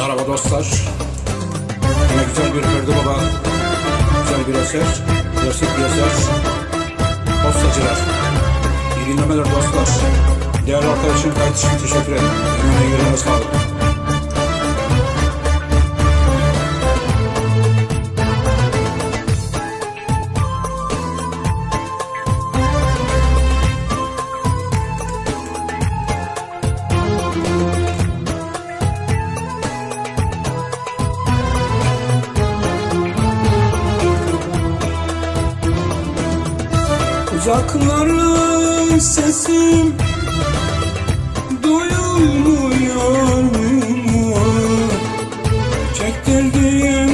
Merhaba dostlar. Yine güzel bir Ferdi Baba, güzel bir eser, gerçek bir eser. Postacılar. İyi dinlemeler dostlar. Değerli arkadaşım kayıt için teşekkür ederim. Emeğine yüreğine sağlık. Uzakların sesim duyulmuyor mu? Çektirdiğim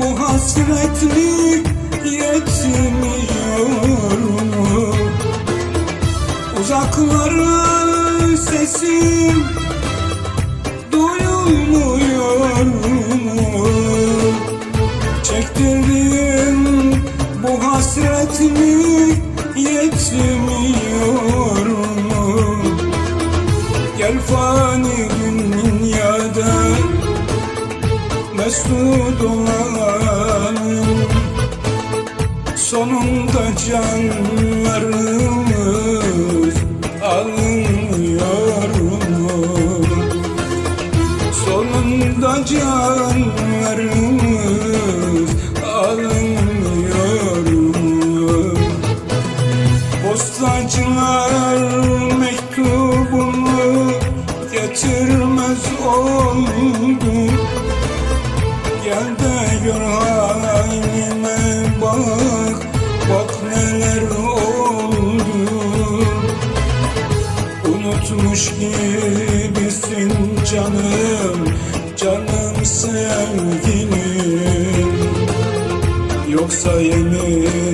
bu hasretli yetmiyor mu? Uzakların sesim duyulmuyor mu? Çektirdiğim bu hasretimi yetmiyor mu? Gel fani dünyada mesut olalım Sonunda canlarımız alınıyor mu? Sonunda canlarımız alınıyor Postacılar mektubumu getirmez oldu. Gel de gör halime bak Bak neler oldu. Unutmuş gibisin canım Canım sevgilim. Yoksa yeminlerimiz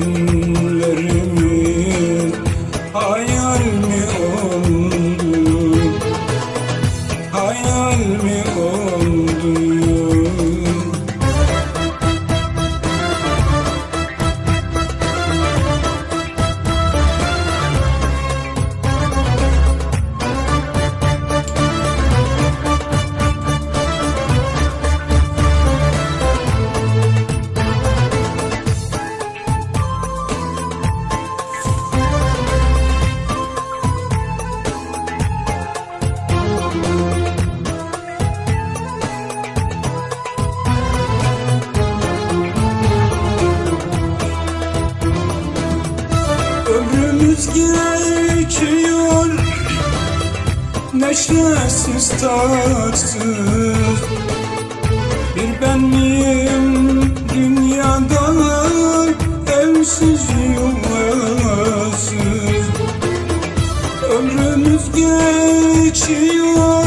Ömrümüz geçiyor Neşesiz tatsız. Bir benliğim dünyada Evsiz yuvasız. Ömrümüz geçiyor.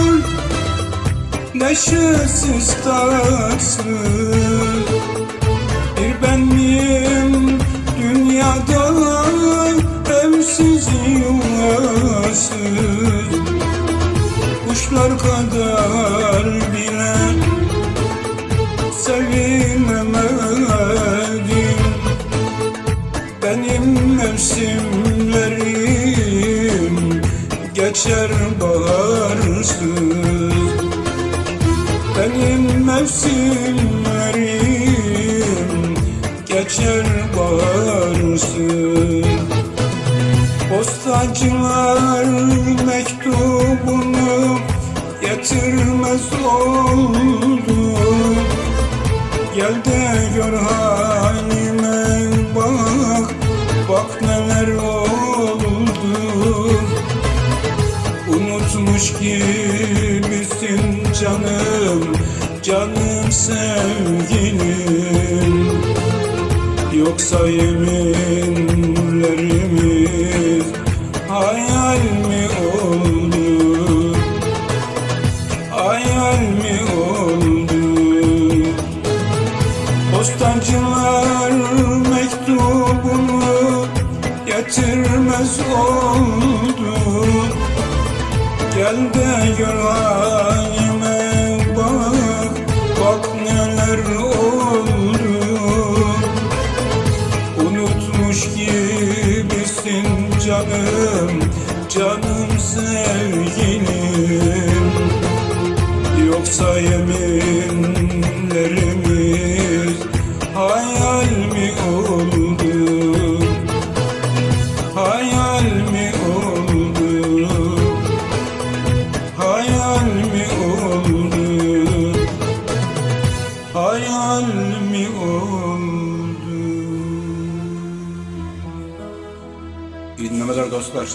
Neşesiz tatsız yuvasız Kuşlar kadar bile sevinemedim. Benim mevsimlerim geçer baharsız benim mevsimlerim geçer baharsız Postacılar mektubunu getirmez oldu Gel de gör halime bak Bak neler oldu. Unutmuş gibisin canım Canım sevgilim. Yoksa yeminlerimiz Hayal mi oldu Hayal mi oldu? Postancılar mektubunu getirmez oldu. Gel de gör sevgilim Yoksa yemin yeminlerimiz hayal mi oldu? Hayal mi oldu? Hayal mi oldu? Hayal mi oldu? İyi dinlemeler dostlar.